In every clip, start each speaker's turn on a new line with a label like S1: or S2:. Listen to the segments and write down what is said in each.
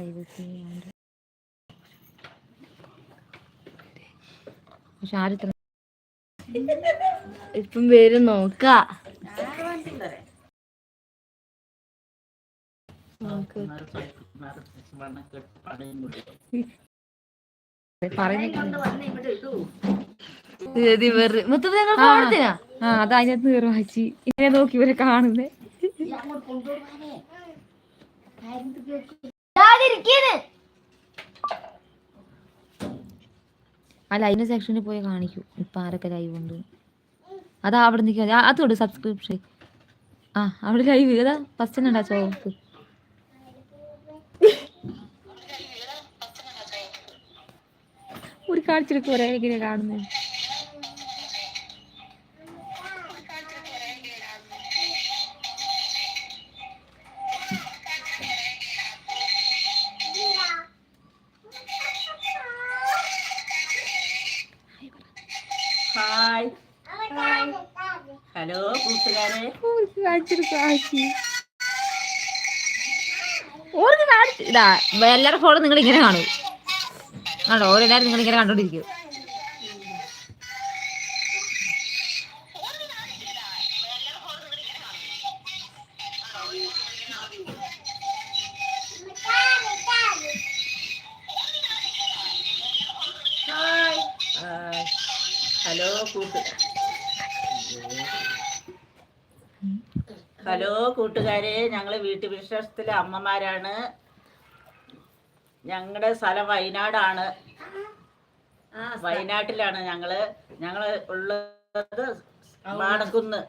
S1: Privacy പക്ഷെ ആരിത്ര ഇപ്പം പേര് നോക്ക. ആ. അത് അതിനകത്ത് കയറി ഇങ്ങനെ നോക്കി ഇവരെ കാണുന്നേ. ആ ലൈവ് സെക്ഷനിൽ പോയി കാണിക്കൂ. ഇപ്പൊ ആരൊക്കെ ലൈവ് ഉണ്ട്. അതാ അവിടെ നിൽക്കുക അതോട് സബ്സ്ക്രിപ്ഷൻ ആ അവിടെ ലൈവ് അതാ ഫസ്റ്റ് ഉണ്ടാ ചോപ്പ് ഒരു കാണിച്ചെടുക്കും ഒരേ ഇങ്ങനെ കാണുന്നത് ഇതാ എല്ലാവരുടെ ഫോണും നിങ്ങൾ ഇങ്ങനെ കാണും. ആണോ ഓരെല്ലാവരും നിങ്ങൾ ഇങ്ങനെ കണ്ടോണ്ടിരിക്കും.
S2: ഹലോ ഹലോ കൂട്ടുകാരെ. ഞങ്ങൾ വീട്ടുവിശേഷത്തിലെ അമ്മമാരാണ്. ഞങ്ങളുടെ സ്ഥലം വയനാടാണ്. വയനാട്ടിലാണ് ഞങ്ങൾ. ഞങ്ങൾ ഉള്ളത് മാടക്കുന്ന്.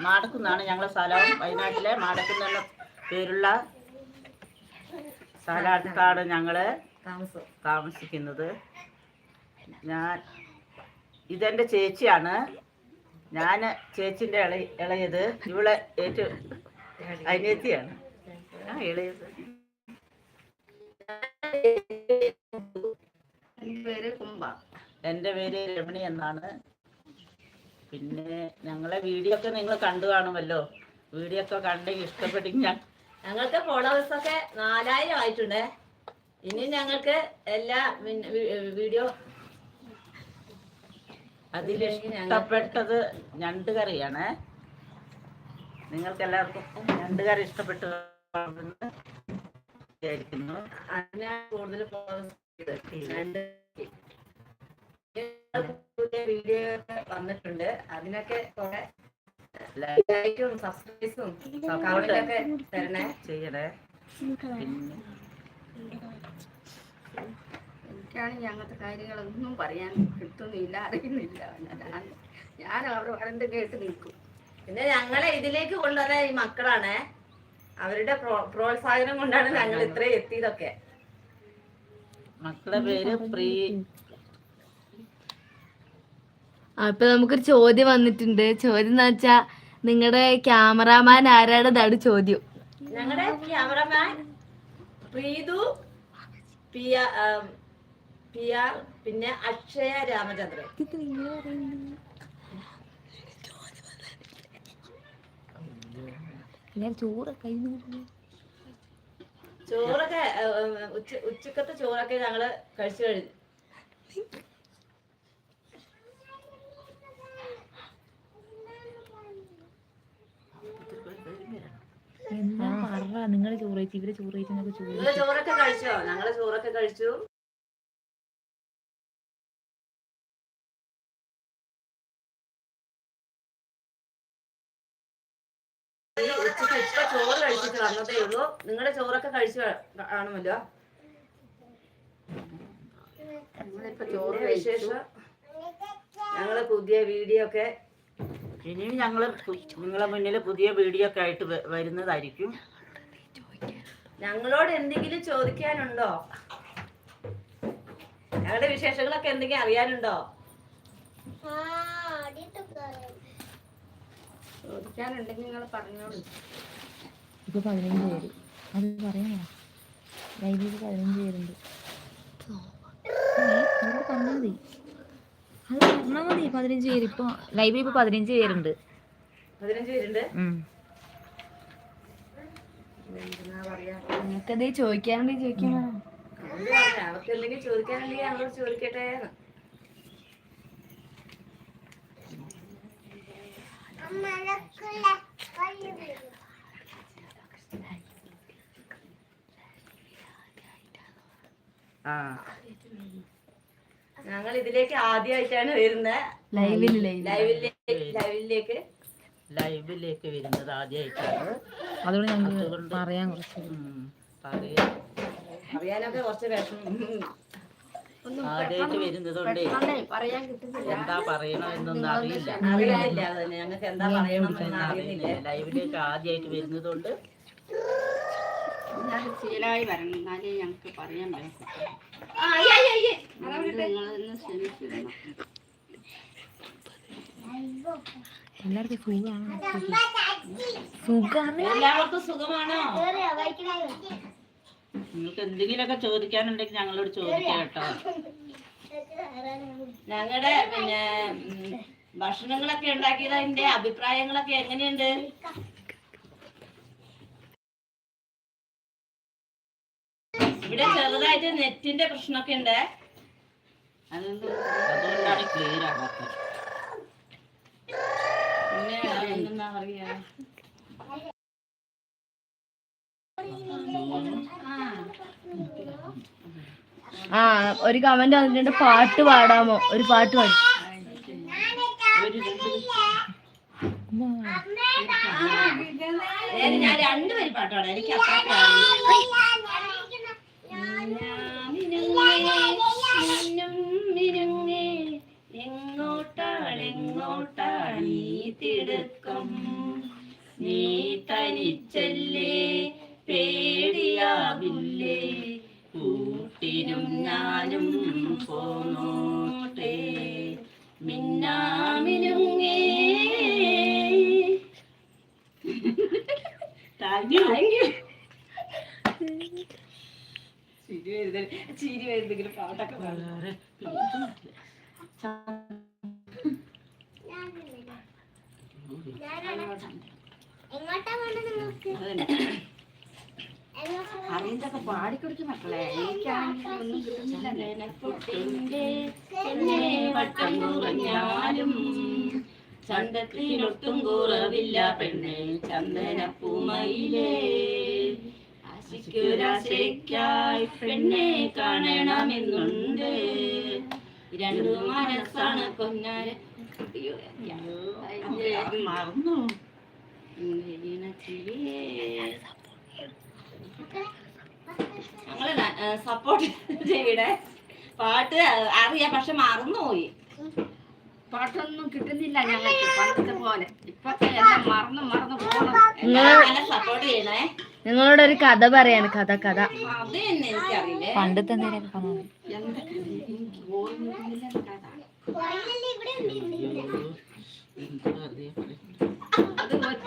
S2: മാടക്കുന്നാണ് ഞങ്ങളെ സ്ഥലം. വയനാട്ടിലെ മാടക്കുന്ന എന്ന പേരുള്ള സ്ഥലത്താണ് ഞങ്ങൾ താമസിക്കുന്നത്. ഞാൻ ഇതെന്റെ ചേച്ചിയാണ്. ഞാൻ ചേച്ചിന്റെ ഇള ഇളയത് ഇവളെ ഏറ്റവും അനിയത്തിയാണ്. ആ ഇളയത് എന്റെ പേര് രമണി എന്നാണ്. പിന്നെ ഞങ്ങളെ വീഡിയോ ഒക്കെ നിങ്ങൾ കണ്ടു കാണുമല്ലോ. വീഡിയോ ഒക്കെ കണ്ടെങ്കിൽ ഇഷ്ടപ്പെട്ടെങ്കിൽ ഞാൻ
S3: ഞങ്ങൾക്ക് ഫോളോവേഴ്സ് ഒക്കെ നാലായിരം ആയിട്ടുണ്ട്. ഇനി ഞങ്ങൾക്ക് എല്ലാ വീഡിയോ
S2: അതിൽ ഇഷ്ടപ്പെട്ടത് ഞണ്ട് കറിയാണ് നിങ്ങൾക്ക് എല്ലാവർക്കും ഞണ്ട് കറി ഇഷ്ടപ്പെട്ടു വിചാരിക്കുന്നു.
S3: അതിനാണ് കൂടുതൽ രണ്ട് പുതിയ വീഡിയോ വന്നിട്ടുണ്ട്. അതിനൊക്കെ കുറെ ലൈക്കും സബ്സ്ക്രൈബും കമന്റൊക്കെ തരണേ.
S2: ചെയ്യണേ. പിന്നെ?
S4: എനിക്കാണെങ്കിൽ അങ്ങനത്തെ കാര്യങ്ങളൊന്നും പറയാൻ കിട്ടുന്നില്ല അറിയുന്നില്ല. ഞാൻ ഞാൻ അവർ പറഞ്ഞിട്ട് കേട്ട് നിൽക്കും.
S3: പിന്നെ ഞങ്ങളെ ഇതിലേക്ക് കൊണ്ടുവന്ന ഈ മക്കളാണ്. അവരുടെ പ്രോത്സാഹനം കൊണ്ടാണ് ഞങ്ങൾ ഇത്രയും എത്തിയതൊക്കെ.
S2: മക്കളുടെ പേര് പ്രീ.
S1: അപ്പൊ നമുക്കൊരു ചോദ്യം വന്നിട്ടുണ്ട്. ചോദ്യം എന്ന് വെച്ചാ നിങ്ങളുടെ ക്യാമറാമാൻ അതാണ് ചോദ്യം?
S3: ഞങ്ങളുടെ ക്യാമറാമാൻ പ്രീതു പിയ പിയ പിന്നെ അക്ഷയ രാമചന്ദ്രൻ.
S1: കഴിഞ്ഞു
S3: ചോറൊക്കെ ആ, ഉച്ച ഉച്ചക്കത്തെ ചോറൊക്കെ ഞങ്ങൾ കഴിച്ചു കഴിഞ്ഞു.
S1: എന്താ പറ നിങ്ങൾ ചോറ് കഴിച്ചു ഇവർ ചോറ് ചോറ്
S3: ചോറൊക്കെ കഴിച്ചോ? ഞങ്ങൾ ചോറൊക്കെ കഴിച്ചു. വന്നതേ ഉള്ളൂ. നിങ്ങളുടെ ചോറൊക്കെ കഴിച്ചു കാണുമല്ലോ.
S4: ചോറ്
S3: വിശേഷം? ഞങ്ങൾ പുതിയ വീഡിയോ ഒക്കെ
S2: ഇനിയും ഞങ്ങൾ നിങ്ങളെ മുന്നിൽ പുതിയ വീഡിയോ ഒക്കെ ആയിട്ട് വരുന്നതായിരിക്കും.
S3: ഞങ്ങളോട് എന്തെങ്കിലും ചോദിക്കാനുണ്ടോ? ഞങ്ങളുടെ വിശേഷങ്ങളൊക്കെ എന്തെങ്കിലും അറിയാനുണ്ടോ?
S4: ചോദിക്കാനുണ്ടെങ്കിൽ നിങ്ങൾ പറഞ്ഞോളൂ.
S1: ഇപ്പൊ പതിനഞ്ച് പേര്. അത് പറയണോ? ലൈബ്രറി പതിനഞ്ച് പേരുണ്ട്. പറഞ്ഞാൽ മതി. അത് പറഞ്ഞാൽ മതി പതിനഞ്ച് പേര്. ഇപ്പൊ ലൈവിൽ ഇപ്പൊ പതിനഞ്ച് പേരുണ്ട്.
S3: പതിനഞ്ച് പേരുണ്ട്?
S1: ഉം.
S3: എന്നാ പറയാ?
S4: നിങ്ങൾക്ക് എന്തേ ചോദിക്കാനുണ്ടെങ്കിൽ ചോദിക്കണം
S3: അവർക്ക് എന്തെങ്കിലും ചോദിക്കാനുണ്ടെങ്കിൽ ചോദിക്കട്ടെ. എന്ന്.
S2: ആ.
S3: ഞങ്ങൾ ഇതിലേക്ക് ആദ്യമായിട്ടാണ് വരുന്നത്.
S4: ലൈവിൽ ലൈവ്
S3: ലൈവിലേക്ക് ലൈവിലേക്ക്.
S2: ലൈവിലേക്ക് വരുന്നത് ആദ്യമായിട്ടാണ്.
S1: അതുകൊണ്ട് ഞങ്ങൾക്ക് പറയാൻ കുറച്ച്
S2: പറയാം.
S3: അറിയാനൊക്കെ കുറച്ച് വിഷമം.
S2: ആദ്യമായിട്ട് വരുന്നതുകൊണ്ട് എന്താ പറയണമെന്നൊന്നും അറിയില്ല.
S3: അറിയുന്നില്ല അതന്നെ ഞങ്ങൾക്ക് എന്താ പറയണമെന്നൊന്നും അറിയുന്നില്ല
S2: അറിയുന്നില്ല ലൈവിലേക്ക് ആദ്യമായിട്ട് വരുന്നതുകൊണ്ട്
S4: ശീലമായി വരണം. എന്നാലേ ഞങ്ങൾക്ക് പറയാൻ പറ്റും.
S3: ആ, അയ്യ, അയ്യ, അയ്യ.
S4: നിങ്ങളൊന്ന് ക്ഷമിച്ചിരുന്നു
S1: എല്ലാവർക്കും സുഖമാണ്? സുഖമാണ്
S3: എല്ലാവർക്കും സുഖമാണോ?
S2: നിങ്ങൾക്ക് എന്തെങ്കിലുമൊക്കെ ചോദിക്കാനുണ്ടെങ്കിൽ ഞങ്ങളോട് ചോദിക്കാം കേട്ടോ.
S3: ഞങ്ങളുടെ പിന്നെ ഭക്ഷണങ്ങളൊക്കെ ഉണ്ടാക്കിയതിന്റെ അഭിപ്രായങ്ങളൊക്കെ എങ്ങനെയുണ്ട്? ഇവിടെ ചെറുതായിട്ട് നെറ്റിന്റെ പ്രശ്നമൊക്കെ ഉണ്ട്. അതുകൊണ്ട്
S2: അതുകൊണ്ടാണ് ക്ലിയർ ആകാത്തത്
S3: പിന്നെ എന്താ പറയാ?
S4: ആ ഒരു കമന്റ് വന്നിട്ടുണ്ട് പാട്ട് പാടാമോ? ഒരു പാട്ട് പാടി.
S3: ഞാൻ രണ്ടുപേരും പാട്ടാണ് എനിക്ക് മിന്നാമിനുങ്ങേ താങ്ക് യു ചിരി വരുന്ന ചിരി വരുന്നെങ്കിലും പാട്ടൊക്കെ പാടും
S2: വളരെ
S4: അറിയത്തൊക്കെ പാടിക്കൊടുക്ക് മക്കളെ. എനിക്കാണെങ്കിലും കിട്ടുന്നില്ല
S3: ചന്തത്തിനൊട്ടും കുറവില്ല പെണ്ണെ ചന്ദനപ്പൂമയിലേ. ആശിക്കൊരാശയ്ക്കായി പെണ്ണെ കാണണമെന്നുണ്ട്. രണ്ടു മനസ്സാണ്
S2: കൊന്നാൽ മറന്നു.
S3: ചിരിയേ ഞങ്ങൾ സപ്പോർട്ട് ചെയ്യടെ പാട്ട് അറിയാം പക്ഷെ മറന്നുപോയി.
S4: പാട്ടൊന്നും കിട്ടുന്നില്ല ഞങ്ങൾക്ക് പണ്ടത്തെ പോലെ. ഇപ്പൊക്കെ എല്ലാം മറന്നു മറന്നു പോകണം
S3: നല്ല സപ്പോർട്ട് ചെയ്യണേ.
S4: നിങ്ങളോട് ഒരു കഥ പറയാണ് കഥ കഥ.
S3: എനിക്കറിയില്ലേ.
S1: പണ്ടത്തെ എന്തെങ്കിലും പറഞ്ഞു
S4: എന്തൊക്കെ എനിക്ക് ഓർമ്മയില്ല കഥ
S2: എന്താ അറിയാ
S4: അത് ഒറ്റ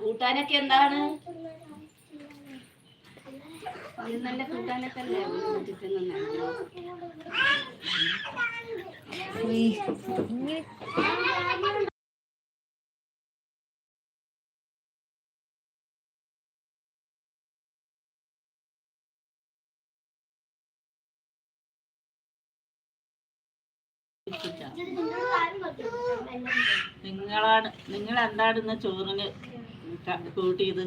S3: കൂട്ടാനൊക്കെ എന്താണ്
S4: നല്ല കൂട്ടാനൊക്കെ അല്ലേ.
S1: ഇങ്ങനെ
S2: നിങ്ങളാണ് നിങ്ങൾ എന്താണ് ഇന്ന് ചോറിന് ക- കൂട്ടിയത്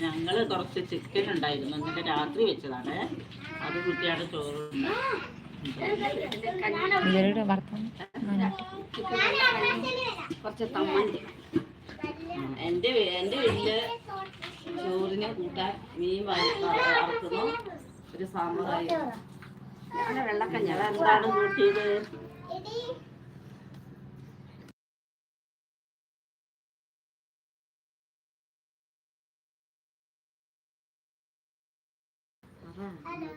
S2: ഞങ്ങൾ കുറച്ച് ചിക്കൻ ഉണ്ടായിരുന്നു. എന്നിട്ട് രാത്രി വെച്ചതാണ്. അത് കൂട്ടിയാണ് ചോറ്
S4: കുറച്ച് തമ്മന്തി
S3: എന്റെ എന്റെ എന്റെ വീട്ടിൽ ചോറിന് കൂട്ടാൻ മീൻ വറ- വറുക്കുന്നു ഒരു സാമ്പാറായി
S4: വെള്ളക്കഞ്ഞ
S2: അതെന്താണ് കൂട്ടിയത്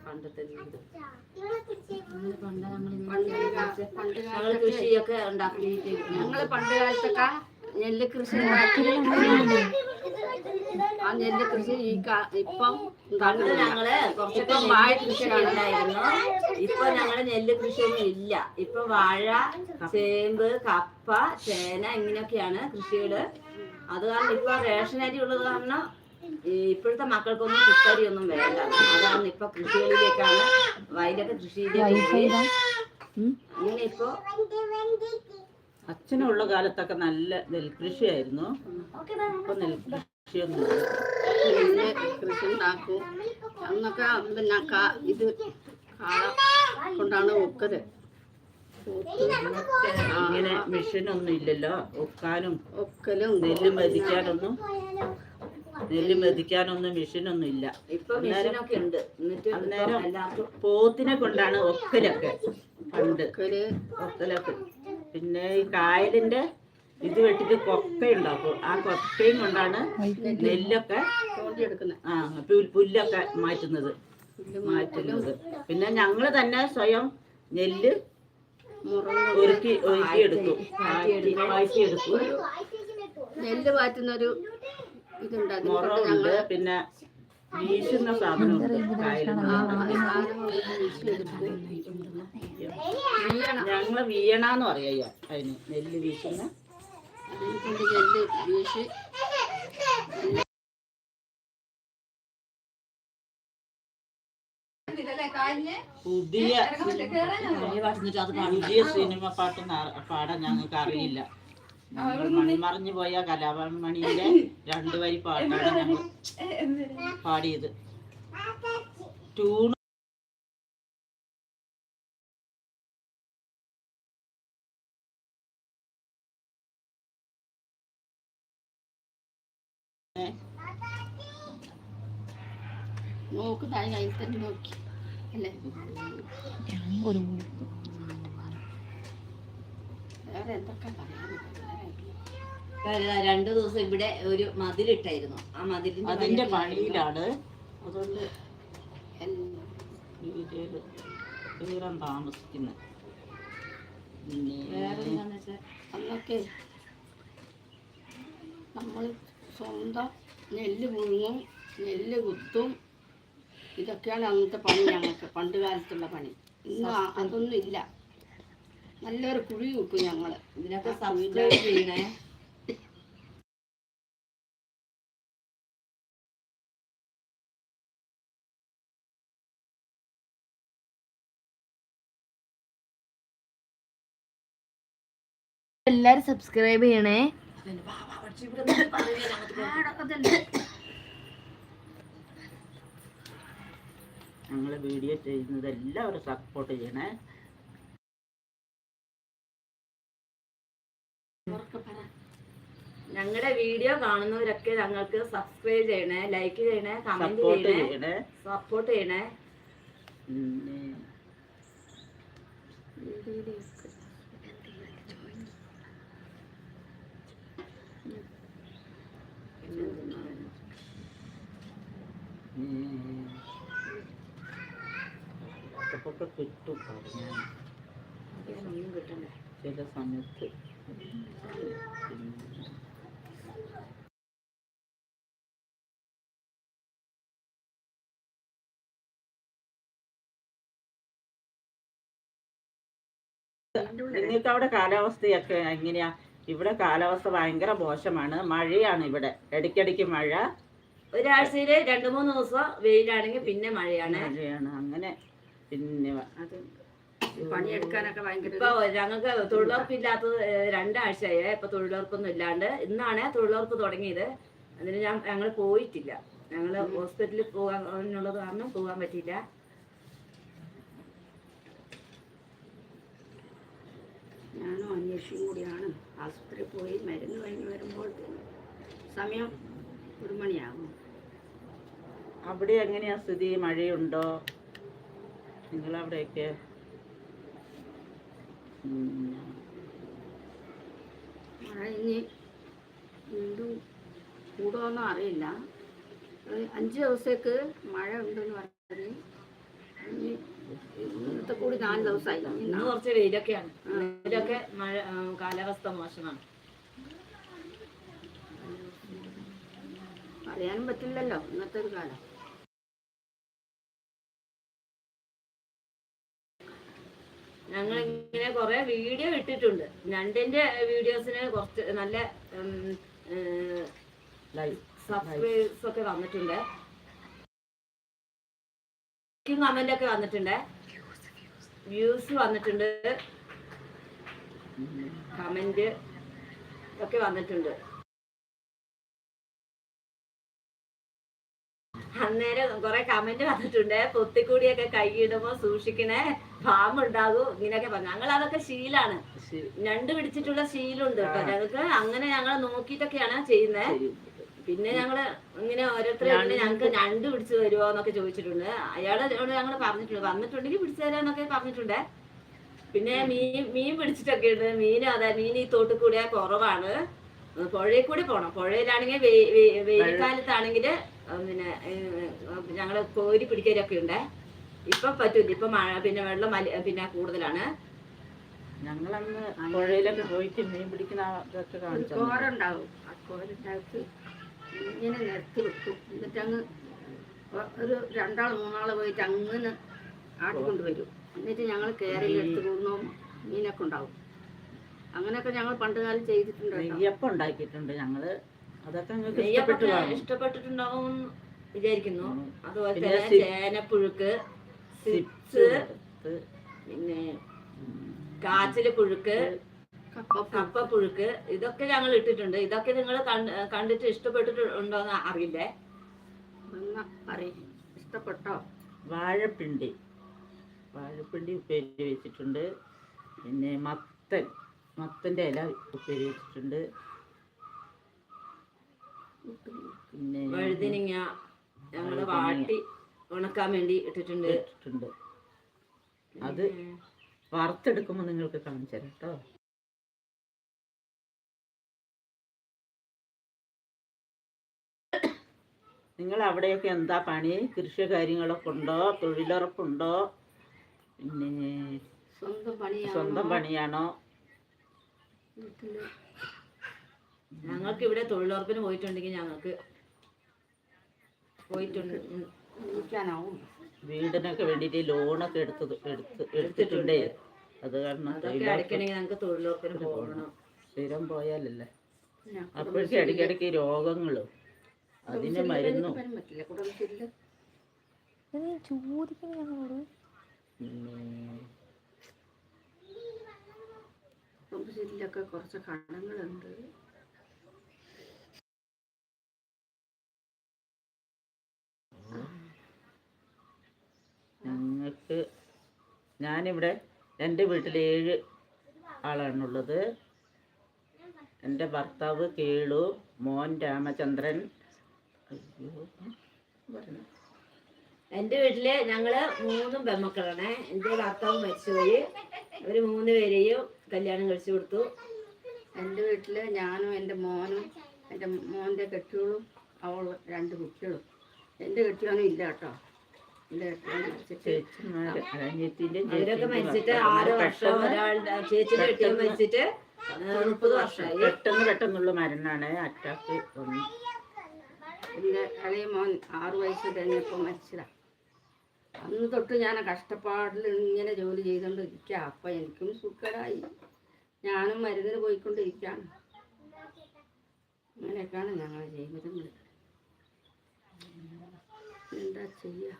S3: പണ്ടത്തെ ഞങ്ങൾ കൃഷിയൊക്കെ ഉണ്ടാക്കിയിട്ട്
S4: ഞങ്ങൾ പണ്ട് കാലത്തൊക്കെ നെല്ല് കൃഷി ആ നെല്ല് കൃഷി ഈ ഇപ്പം
S3: പണ്ട്. ഞങ്ങൾ കുറച്ചൊക്കെ
S4: വാഴ
S3: കൃഷി. ഉണ്ടായിരുന്നു ഇപ്പൊ ഞങ്ങൾ നെല്ല് കൃഷിയൊന്നും ഇല്ല ഇപ്പൊ വാഴ ചേമ്പ് കപ്പ ചേന ഇങ്ങനെയൊക്കെയാണ് കൃഷികൾ അത് കാരണം ഇപ്പൊ റേഷൻ അരി ഉള്ളത് കാരണം ഇപ്പോഴത്തെ മക്കൾക്കൊന്നും കുത്തരി ഒന്നും വേണ്ട. അതാണ് ഇപ്പൊ കൃഷികളിലേക്കാണ് വയലൊക്കെ കൃഷിയിലേക്ക് പോയി അങ്ങനെ ഇപ്പൊ
S2: അച്ഛനുള്ള കാലത്തൊക്കെ നല്ല നെൽകൃഷിയായിരുന്നു. ഇപ്പൊ നെൽകൃഷിയൊന്നും
S4: കൃഷി ഉണ്ടാക്കും. അന്നൊക്കെ പിന്നെ ഇത് കാള കൊണ്ടാണ് ഒക്കത്
S2: ഇങ്ങനെ മെഷീനൊന്നും ഇല്ലല്ലോ. ഒക്കാനും
S4: ഒക്കലും
S2: നെല്ല് മെതിക്കാനൊന്നും നെല്ല് മെതിക്കാനൊന്നും മെഷീനൊന്നും ഇല്ല. അന്നേരം പോത്തിനെ കൊണ്ടാണ് ഒക്കലൊക്കെ പണ്ട്.
S4: ഒക്കൽ.
S2: ഒക്കലൊക്കെ. പിന്നെ ഈ കായലിന്റെ ഇത് വെട്ടിട്ട് കൊക്ക ഉണ്ടാക്കും ആ കൊക്കയും കൊണ്ടാണ് നെല്ലൊക്കെ ആ പുല്ലൊക്കെ മാറ്റുന്നത്. മാറ്റുന്നത്. പിന്നെ ഞങ്ങൾ തന്നെ സ്വയം നെല്ല് ഒരുക്കി ഒരുക്കിയെടുക്കും വായിച്ചെടുക്കും
S4: നെല്ല് മാറ്റുന്നൊരു
S2: മുറമുണ്ട് പിന്നെ വീശുന്ന സാധനമുണ്ട്
S4: സാധനം.
S2: ഞങ്ങൾ വീണാന്ന് പറയാ അതിന് നെല്ല് വീശുന്ന
S4: നെല്ല് വീശി
S2: പുതിയ പുതിയ സിനിമ പാട്ട് പാടാൻ ഞങ്ങൾക്ക് അറിയില്ല മൺമറഞ്ഞു പോയ കലാഭമണിയുടെ രണ്ടു വരി പാട്ടാണ് ഞങ്ങൾ പാടിയത്. ട്യൂൺ
S4: നോക്ക് താഴെ കയ്യിൽ തന്നെ നോക്കി. അല്ലേ?
S1: ഒരു
S4: വേറെ എന്തൊക്കെ പറയാനുണ്ട്
S3: രണ്ടു ദിവസം ഇവിടെ ഒരു മതിലിട്ടായിരുന്നു. ആ മതിലിന്റെ
S2: അതിന്റെ പണിയിലാണ് അതുകൊണ്ട് തീരാൻ താമസിക്കുന്നത്
S4: അന്നൊക്കെ നമ്മൾ സ്വന്തം നെല്ല് പുഴുങ്ങും നെല്ല് കുത്തും. ഇതൊക്കെയാണ് അന്നത്തെ പണി ഞങ്ങൾക്ക് പണ്ട് കാലത്തുള്ള പണി. ഇന്ന് അതൊന്നും ഇല്ല നല്ലൊരു കുഴി കുക്കും ഞങ്ങൾ
S3: ഇതിനൊക്കെ സബ്സ്ക്രൈബ് ചെയ്യണേ
S1: എല്ലാരും സബ്സ്ക്രൈബ് ചെയ്യണേ.
S2: ഞങ്ങൾ വീഡിയോ ചെയ്യുന്നത് എല്ലാവരും സപ്പോർട്ട് ചെയ്യണേ.
S3: ഞങ്ങളുടെ വീഡിയോ കാണുന്നവരൊക്കെ ഞങ്ങൾക്ക് സബ്സ്ക്രൈബ് ചെയ്യണേ ലൈക്ക് ചെയ്യണേ കമന്റ്
S2: സപ്പോർട്ട്
S3: ചെയ്യണേ.
S2: ചെയ്യണേ.
S3: സപ്പോർട്ട് ചെയ്യണേ.
S2: ഇതൊക്കെ കിട്ടും
S3: ഒന്നും കിട്ടണ്ടേ
S2: ചില സമയത്ത് നിങ്ങൾക്ക് അവിടെ കാലാവസ്ഥയൊക്കെ എങ്ങനെയാ? ഇവിടെ കാലാവസ്ഥ ഭയങ്കര മോശമാണ്. മഴയാണ് ഇവിടെ. ഇടയ്ക്കിടയ്ക്ക് മഴ.
S3: ഒരാഴ്ചയിൽ രണ്ടു മൂന്ന് ദിവസം വെയിലാണെങ്കിൽ പിന്നെ മഴയാണ്.
S2: മഴയാണ്. അങ്ങനെ പിന്നെ
S4: അത് പണിയെടുക്കാനൊക്കെ ഭയങ്കര
S3: ഇപ്പൊ ഞങ്ങൾക്ക് തൊഴിലുറപ്പില്ലാത്തത് രണ്ടാഴ്ചയായി. ഇപ്പൊ തൊഴിലുറപ്പൊന്നും ഇല്ലാണ്ട് ഇന്നാണ് തൊഴിലുറപ്പ് തുടങ്ങിയത്. അതിന് ഞാൻ ഞങ്ങൾ പോയിട്ടില്ല. ഞങ്ങൾ ഹോസ്പിറ്റലിൽ പോകാനുള്ളത് കാരണം പോകാൻ പറ്റിയില്ല.
S4: ഞാനും അന്വേഷിച്ചും കൂടിയാണ്. ആശുപത്രിയിൽ പോയി മരുന്ന് കഴിഞ്ഞ് വരുമ്പോൾ സമയം ഒരു മണിയാകും.
S2: അവിടെ എങ്ങനെയാ സ്ഥിതി? മഴയുണ്ടോ? നിങ്ങളവിടെയൊക്കെ? അവിടെയൊക്കെ
S4: മഴ ഇനി വീണ്ടും കൂടുമെന്നും അറിയില്ല. അഞ്ചു ദിവസത്തേക്ക് മഴ ഉണ്ടെന്ന് ഇന്നത്തെ കൂടി നാല് ദിവസമായി. ഇനി
S3: ഇന്ന് കുറച്ച് വെയിലൊക്കെയാണ്. വെയിലൊക്കെ മഴ കാലാവസ്ഥ മോശമാണ്.
S4: പറയാനും പറ്റില്ലല്ലോ ഇന്നത്തെ ഒരു കാലം.
S3: ഞങ്ങൾ ഇങ്ങനെ കുറെ വീഡിയോ ഇട്ടിട്ടുണ്ട്. ഞണ്ടിന്റെ വീഡിയോസിന് കുറച്ച് നല്ല
S2: ലൈവ്
S3: സബ്സ്ക്രൈബേഴ്സ് ഒക്കെ വന്നിട്ടുണ്ട്. കമന്റ് ഒക്കെ വന്നിട്ടുണ്ട്. വ്യൂസ് വന്നിട്ടുണ്ട്. കമന്റ് ഒക്കെ വന്നിട്ടുണ്ട്. അന്നേരം കുറെ കമന്റ് വന്നിട്ടുണ്ട്. പൊത്തിക്കൂടിയൊക്കെ കൈയിടുമ്പോ സൂക്ഷിക്കണേ. പാമ്പുണ്ടാകും ഇങ്ങനെയൊക്കെ പറഞ്ഞു. ഞങ്ങൾ അതൊക്കെ ശീലാണ് ഞണ്ട് പിടിച്ചിട്ടുള്ള ശീലുണ്ട് കേട്ടോ. ഞങ്ങൾക്ക് അങ്ങനെ ഞങ്ങൾ നോക്കിയിട്ടൊക്കെയാണ് ചെയ്യുന്നത്. പിന്നെ ഞങ്ങൾ ഇങ്ങനെ ഓരോരുത്തരും ഞങ്ങൾക്ക് ഞണ്ട് പിടിച്ചു തരുമോ എന്നൊക്കെ ചോദിച്ചിട്ടുണ്ട്. അയാളെ ഞങ്ങൾ പറഞ്ഞിട്ടുണ്ട്. വന്നിട്ടുണ്ടെങ്കിൽ പിടിച്ചു തരാന്നൊക്കെ പറഞ്ഞിട്ടുണ്ട്. പിന്നെ മീൻ മീൻ പിടിച്ചിട്ടൊക്കെ ഉണ്ട്. മീൻ അതെ മീൻ ഈ തോട്ടിൽ കൂടെ കുറവാണ്. പുഴയിൽ കൂടി പോണം. പുഴയിലാണെങ്കിൽ വെയിൽക്കാലത്താണെങ്കിൽ പിന്നെ ഞങ്ങൾ ഞങ്ങൾ കോരി പിടിക്കലൊക്കെ ഉണ്ട്. ഇപ്പൊ പറ്റൂല. ഇപ്പൊ മഴ പിന്നെ വെള്ളം മല പിന്നെ കൂടുതലാണ്.
S2: ഞങ്ങളന്ന് പുഴയിലൊക്കെ പോയിട്ട് മീൻ പിടിക്കുന്ന ഇതൊക്കെ കാണിച്ചു
S4: കോരുണ്ടാവും. ആ കോരുണ്ടാക്കി ഇങ്ങനെ നിരത്തി വെക്കും. എന്നിട്ട് അങ്ങ് ഒരു രണ്ടാൾ മൂന്നാൾ പോയിട്ട് അങ്ങനെ ആട്ടിക്കൊണ്ട് വരും എന്നിട്ട് ഞങ്ങൾ കയറി എടുത്ത് കൂടുന്നു മീനൊക്കെ ഉണ്ടാവും. അങ്ങനെയൊക്കെ ഞങ്ങൾ പണ്ട് കാലം ചെയ്തിട്ടുണ്ട്.
S2: നെയ്യപ്പം ഉണ്ടാക്കിയിട്ടുണ്ട് ഞങ്ങൾ. അതൊക്കെ നിങ്ങൾക്ക്
S3: ഇഷ്ടപ്പെട്ടിട്ടുണ്ടാവും വിചാരിക്കുന്നു. അതുപോലെ തന്നെ ചേനപ്പുഴുക്ക് സിപ്സ് പിന്നെ കാച്ചിൽ പുഴുക്ക്
S4: കപ്പ
S3: പുഴുക്ക് ഇതൊക്കെ ഞങ്ങൾ ഇട്ടിട്ടുണ്ട്. ഇതൊക്കെ നിങ്ങൾ കണ്ടിട്ട് ഇഷ്ടപ്പെട്ടിട്ടുണ്ടോ എന്ന് അറിയില്ലേ.
S4: ഇഷ്ടപ്പെട്ടോ?
S2: വാഴപ്പിണ്ടി. വാഴപ്പിണ്ടി ഉപ്പേരി വെച്ചിട്ടുണ്ട്. പിന്നെ മത്തൻ. മത്തന്റെ ഇല ഉപ്പേരി വെച്ചിട്ടുണ്ട്. പിന്നെ
S3: വഴുതിനിങ്ങ ഞങ്ങൾ വാട്ടി ഉണക്കാൻ വേണ്ടി ഇട്ടിട്ടുണ്ട്.
S2: ഇട്ടിട്ടുണ്ട്. അത് വറുത്തെടുക്കുമ്പോൾ നിങ്ങൾക്ക് കാണിച്ചു തരാം കേട്ടോ. നിങ്ങൾ അവിടെയൊക്കെ എന്താ പണി? കൃഷി കാര്യങ്ങളൊക്കെ ഉണ്ടോ? തൊഴിലുറപ്പുണ്ടോ? പിന്നെ
S4: സ്വന്തം പണിയാണോ?
S2: സ്വന്തം പണിയാണോ?
S3: ഞങ്ങൾക്ക് ഇവിടെ തൊഴിലുറപ്പിന് പോയിട്ടുണ്ടെങ്കിൽ ഞങ്ങൾക്ക് പോയിട്ടുണ്ട്.
S2: വീടിനൊക്കെ വേണ്ടിയിട്ട് ലോണൊക്കെ എടുത്ത് എടുത്ത് എടുത്തിട്ടുണ്ടേ. അത് കാരണം
S3: അടയ്ക്കണമെങ്കിൽ ഞങ്ങൾക്ക് തൊഴിലുറപ്പിന് പോകണം.
S2: സ്ഥിരം പോയാലല്ലേ?
S4: അപ്പോഴത്തെ
S2: അപ്പോഴേക്കും ഇടയ്ക്കിടയ്ക്ക് രോഗങ്ങളും അതിന് മരുന്നും.
S4: വരാൻ പറ്റില്ല. കുടുംബശ്രീയിൽ
S1: ഇത് നീ ചോദിക്കണേ ഞങ്ങളോട്
S4: കുറച്ച് കടങ്ങളുണ്ട്.
S2: ഞങ്ങൾക്ക് ഞാനിവിടെ എന്റെ വീട്ടിൽ ഏഴ് ആളാണുള്ളത്. എന്റെ ഭർത്താവ് കേളു മോൻ രാമചന്ദ്രൻ.
S3: എന്റെ വീട്ടിൽ ഞങ്ങൾ മൂന്നും പെമ്മക്കളാണ് എന്റെ ഭർത്താവ് മരിച്ചുപോയി. അവർ മൂന്ന് പേരെയും കല്യാണം കഴിച്ചു കൊടുത്തു.
S4: എന്റെ വീട്ടിൽ ഞാനും എന്റെ മോനും എന്റെ മോന്റെ കെട്ടികളും അവൾ രണ്ട് കുട്ടികളും. എന്റെ കെട്ടിയൊന്നും ഇല്ല കേട്ടോ.
S3: അവരൊക്കെ മരിച്ചിട്ട് ആറ് വർഷം ഒരാളുടെ ചേച്ചിന്റെ കെട്ടിയും മരിച്ചിട്ട് മുപ്പത് വർഷമായി.
S2: പെട്ടെന്ന് പെട്ടെന്നുള്ള മരണാണ് അറ്റാക്ക് ഒന്ന്.
S4: എന്റെ ഇളയ മോൻ ആറു വയസ്സ് കഴിഞ്ഞപ്പോൾ മരിച്ചതാണ് അന്ന് തൊട്ട് ഞാൻ കഷ്ടപ്പാടിൽ ഇങ്ങനെ ജോലി ചെയ്തുകൊണ്ടിരിക്കുക അപ്പം എനിക്കും സുഖരായി ഞാനും മരുന്നിന് പോയിക്കൊണ്ടിരിക്കുകയാണ് അങ്ങനെയൊക്കെയാണ് ഞങ്ങളെ ജീവിതം എന്താ ചെയ്യുക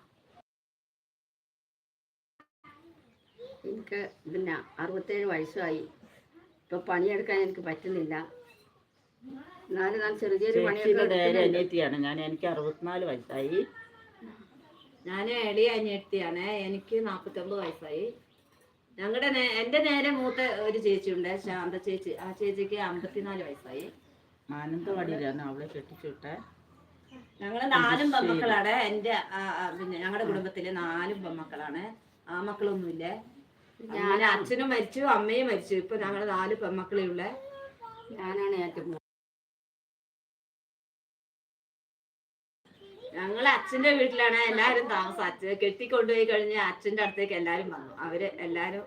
S4: എനിക്ക് പിന്നെ അറുപത്തേഴ് വയസ്സായി. ഇപ്പൊ പണിയെടുക്കാൻ എനിക്ക് പറ്റുന്നില്ല. എന്നാലും ഞാൻ
S2: അനിയത്തിയാണ്. ഞാൻ എനിക്ക് അറുപത്തിനാല് വയസ്സായി.
S3: ഞാൻ എളിയ അനിയത്തിയാണ്. എനിക്ക് നാപ്പത്തൊമ്പത് വയസ്സായി. ഞങ്ങളുടെ എന്റെ നേരെ മൂത്ത ഒരു ചേച്ചിയുണ്ട് ശാന്ത ചേച്ചി. ആ ചേച്ചിക്ക് അമ്പത്തിനാല് വയസ്സായി.
S2: മാനന്തവാടിയിലാണ്. അവളെ കെട്ടിച്ചുവിട്ട
S3: ഞങ്ങൾ നാലും പെമ്മക്കളാണ്. ആ, പിന്നെ ഞങ്ങളുടെ കുടുംബത്തിലെ നാലും പെമ്മക്കളാണ്. ആ മക്കളൊന്നുമില്ലേ. ഞാൻ അച്ഛനും മരിച്ചു അമ്മയും മരിച്ചു. ഇപ്പൊ ഞങ്ങൾ നാല് പെൺമക്കളെ ഉള്ള
S4: ഞാനാണ് ഏറ്റവും
S3: ഞങ്ങൾ അച്ഛന്റെ വീട്ടിലാണ് എല്ലാരും താമസം അച്ഛൻ കെട്ടിക്കൊണ്ടുപോയി കഴിഞ്ഞ അച്ഛന്റെ അടുത്തേക്ക് എല്ലാരും വന്നു. അവർ എല്ലാരും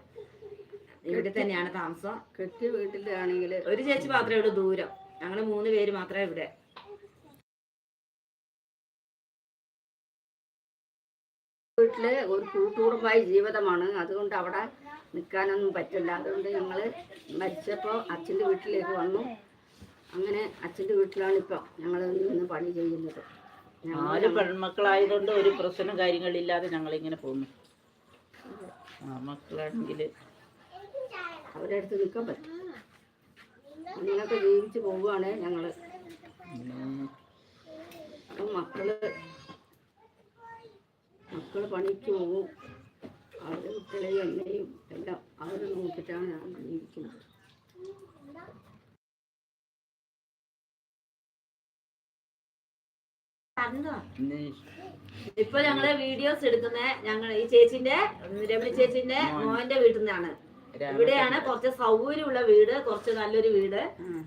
S3: ഇവിടെ തന്നെയാണ് താമസം.
S4: കെട്ടിയ വീട്ടിലാണെങ്കിൽ
S3: ഒരു ചേച്ചി മാത്രമേ ഉള്ളൂ ദൂരം. ഞങ്ങൾ മൂന്ന് പേര് മാത്രമേ ഇവിടെ.
S4: വീട്ടിൽ ഒരു കൂട്ടുകുടുംബമായി ജീവിതമാണ്. അതുകൊണ്ട് അവിടെ നിൽക്കാനൊന്നും പറ്റില്ല. അതുകൊണ്ട് ഞങ്ങൾ മരിച്ചപ്പോൾ അച്ഛന്റെ വീട്ടിലേക്ക് വന്നു. അങ്ങനെ അച്ഛന്റെ വീട്ടിലാണ് ഇപ്പോൾ ഞങ്ങൾ നിന്ന് പണി ചെയ്യുന്നത്.
S2: നാല് പെൺമക്കളായതുകൊണ്ട് ഒരു പ്രശ്നം കാര്യങ്ങളില്ലാതെ ഞങ്ങളിങ്ങനെ പോകുന്നു. മക്കളാണെങ്കിൽ
S4: അവരുടെ അടുത്ത് നിൽക്കാൻ പറ്റും. അങ്ങനെയൊക്കെ ജീവിച്ച് പോവുകയാണ് ഞങ്ങൾ അപ്പം മക്കൾ മക്കൾ പണിക്ക് പോകും. അവരുടെ കുട്ടികളെയും എന്നെയും എല്ലാം അവർ നോക്കിയിട്ടാണ് ഞാൻ ജീവിക്കുന്നത്
S3: ഇപ്പൊ ഞങ്ങൾ വീഡിയോസ് എടുക്കുന്ന ഞങ്ങൾ ഈ ചേച്ചിന്റെ രമണി ചേച്ചിന്റെ മോന്റെ വീട്ടിൽ നിന്നാണ്. ഇവിടെയാണ് കുറച്ച് സൗകര്യമുള്ള വീട് കുറച്ച് നല്ലൊരു വീട്.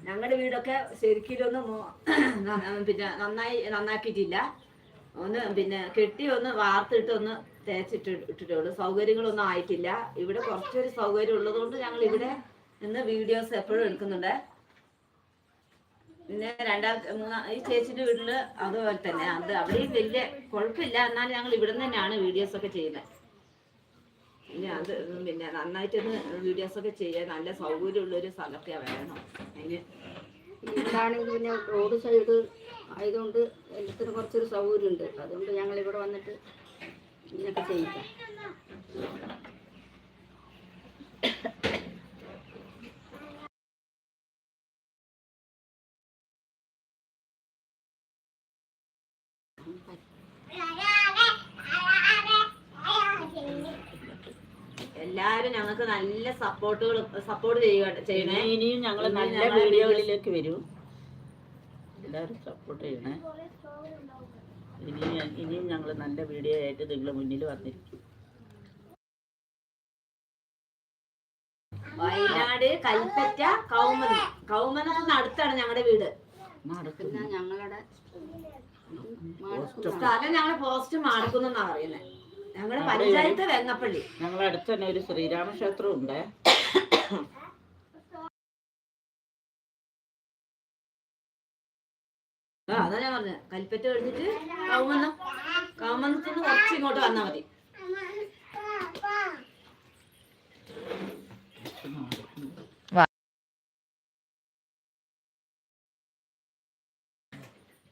S3: ഞങ്ങളുടെ വീടൊക്കെ ശരിക്കും പിന്നെ നന്നായി നന്നാക്കിയിട്ടില്ല. ഒന്ന് പിന്നെ കെട്ടി ഒന്ന് വാർത്തിട്ട് ഒന്ന് തേച്ചിട്ട് ഇട്ടിട്ടുള്ളൂ. സൗകര്യങ്ങളൊന്നും ആയിട്ടില്ല. ഇവിടെ കുറച്ചൊരു സൗകര്യം ഉള്ളതുകൊണ്ട് ഞങ്ങൾ ഇവിടെ നിന്ന് വീഡിയോസ് എപ്പോഴും എടുക്കുന്നുണ്ട്. പിന്നെ രണ്ടാം മൂന്നാം ഈ ചേച്ചിന്റെ വീട്ടിൽ അതുപോലെ തന്നെ. അത് അവിടെയും വലിയ കുഴപ്പമില്ല. എന്നാലും ഞങ്ങൾ ഇവിടെ തന്നെയാണ് വീഡിയോസ് ഒക്കെ ചെയ്യുന്നത്. പിന്നെ അത് പിന്നെ നന്നായിട്ടൊന്ന് വീഡിയോസ് ഒക്കെ ചെയ്യാൻ നല്ല സൗകര്യമുള്ളൊരു സ്ഥലമൊക്കെ വേണം അതിന്
S4: ഇവിടാണെങ്കിൽ പിന്നെ റോഡ് സൈഡ് ആയതുകൊണ്ട് എല്ലാത്തിനും കുറച്ചൊരു സൗകര്യമുണ്ട്. അതുകൊണ്ട് ഞങ്ങൾ ഇവിടെ വന്നിട്ട് ഇങ്ങനെയൊക്കെ ചെയ്യിക്കാം
S3: എല്ലാരും ഞങ്ങൾക്ക് നല്ല സപ്പോർട്ടുകൾ സപ്പോർട്ട് ചെയ്യുക ചെയ്യണേ.
S2: ഇനിയും ഞങ്ങൾ നല്ല വീഡിയോകളിലേക്ക് വരും. എല്ലാവരും സപ്പോർട്ട് ചെയ്യണേ. ഇനിയും ഇനിയും ഞങ്ങൾ നല്ല വീഡിയോ ആയിട്ട് നിങ്ങളുടെ മുന്നിൽ വന്നിരിക്കും.
S3: വയനാട് കൽപ്പറ്റ കൗമന. കൗമനത്തിന് അടുത്താണ് ഞങ്ങളുടെ വീട്.
S2: നടക്കുന്നു?
S4: ഞങ്ങളുടെ
S3: സ്ഥലം ഞങ്ങളുടെ പോസ്റ്റ് മാടക്കുന്നാ പറയുന്നത് ഞങ്ങളുടെ പഞ്ചായത്ത് വെങ്ങപ്പള്ളി.
S2: ഞങ്ങളുടെ അടുത്ത് തന്നെ ഒരു ശ്രീരാമക്ഷേത്രം ഉണ്ട്.
S3: അതാ ഞാൻ പറഞ്ഞത് കൽപ്പറ്റ കഴിഞ്ഞിട്ട് കൗമന്നം. കൗമന്നത്തിന് കുറച്ച് ഇങ്ങോട്ട് വന്നാൽ മതി.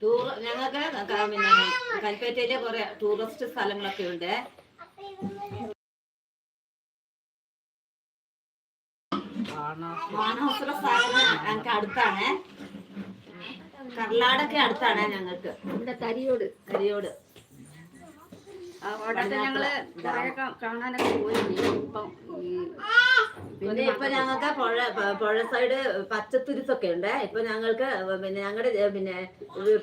S3: ടൂർ ഞങ്ങൾക്ക് പിന്നെ കൽപ്പറ്റയിലെ കുറെ ടൂറിസ്റ്റ് സ്ഥലങ്ങളൊക്കെ ഉണ്ട്. ബാണാസുര സാഗർ ഞങ്ങൾക്ക് അടുത്താണ്. കർണാടക അടുത്താണ് ഞങ്ങൾക്ക്.
S4: ഇവിടെ തരിയോട്.
S3: തരിയോട്.
S4: അവിടെ ഞങ്ങൾ കാണാനൊക്കെ പോയി ഇപ്പം
S3: പിന്നെ ഇപ്പൊ ഞങ്ങൾക്ക് പുഴ പുഴ സൈഡ് പച്ചത്തുരുത്തൊക്കെ ഉണ്ട്. ഇപ്പൊ ഞങ്ങൾക്ക് പിന്നെ ഞങ്ങളുടെ പിന്നെ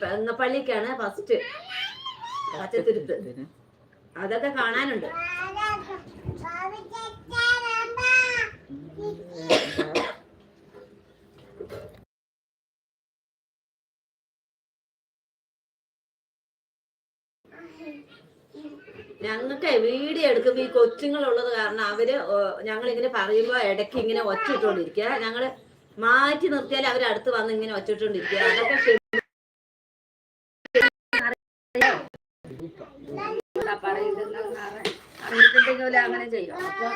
S3: പെങ്ങപ്പള്ളിക്കാണ് ഫസ്റ്റ് പച്ചത്തുരുത്ത്. അതൊക്കെ കാണാനുണ്ട്. ഞങ്ങൾക്ക് വീഡിയോ എടുക്കുമ്പോ ഈ കൊച്ചുങ്ങളുള്ളത് കാരണം അവർ ഞങ്ങൾ ഇങ്ങനെ പറയുമ്പോ ഇടയ്ക്ക് ഇങ്ങനെ ഒച്ചിട്ടോണ്ടിരിക്ക ഞങ്ങൾ മാറ്റി നിർത്തിയാൽ അവർ അടുത്ത് വന്ന് ഇങ്ങനെ ഒച്ചിട്ടോണ്ടിരിക്കുക അതൊക്കെ
S4: അങ്ങനെ ചെയ്യും. അപ്പോൾ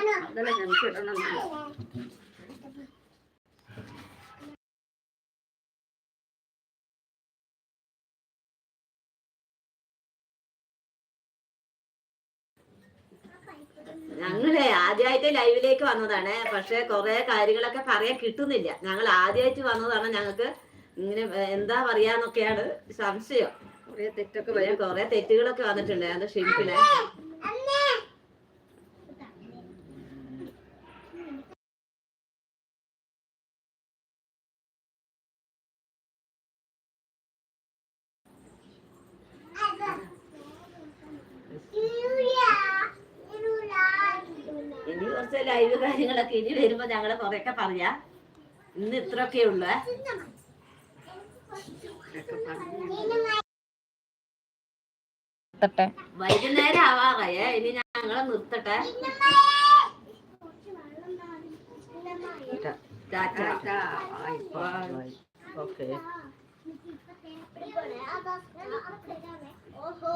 S3: ഞങ്ങളെ ആദ്യമായിട്ട് ലൈവിലേക്ക് വന്നതാണ്. പക്ഷെ കുറെ കാര്യങ്ങളൊക്കെ പറയാൻ കിട്ടുന്നില്ല. ഞങ്ങൾ ആദ്യമായിട്ട് വന്നതാണ് ഞങ്ങൾക്ക് ഇങ്ങനെ എന്താ പറയാന്നൊക്കെയാണ് സംശയം.
S4: തെറ്റൊക്കെ
S3: വരും. കുറെ തെറ്റുകളൊക്കെ വന്നിട്ടുണ്ട്. അത് ക്ഷമിക്കണേ? ഇനി കുറച്ച് ലൈവ് കാര്യങ്ങളൊക്കെ ഇനി വരുമ്പോ ഞങ്ങൾ കൊറേയൊക്കെ പറയാ. ഇന്ന് ഇത്രയൊക്കെ ഉള്ളു
S1: നിർത്തട്ടെ.
S3: വൈകുന്നേരം ആവാറായേ ഇനി ഞങ്ങളെ നിർത്തട്ടെ.
S5: ഓക്കെ.
S6: ഓഹോ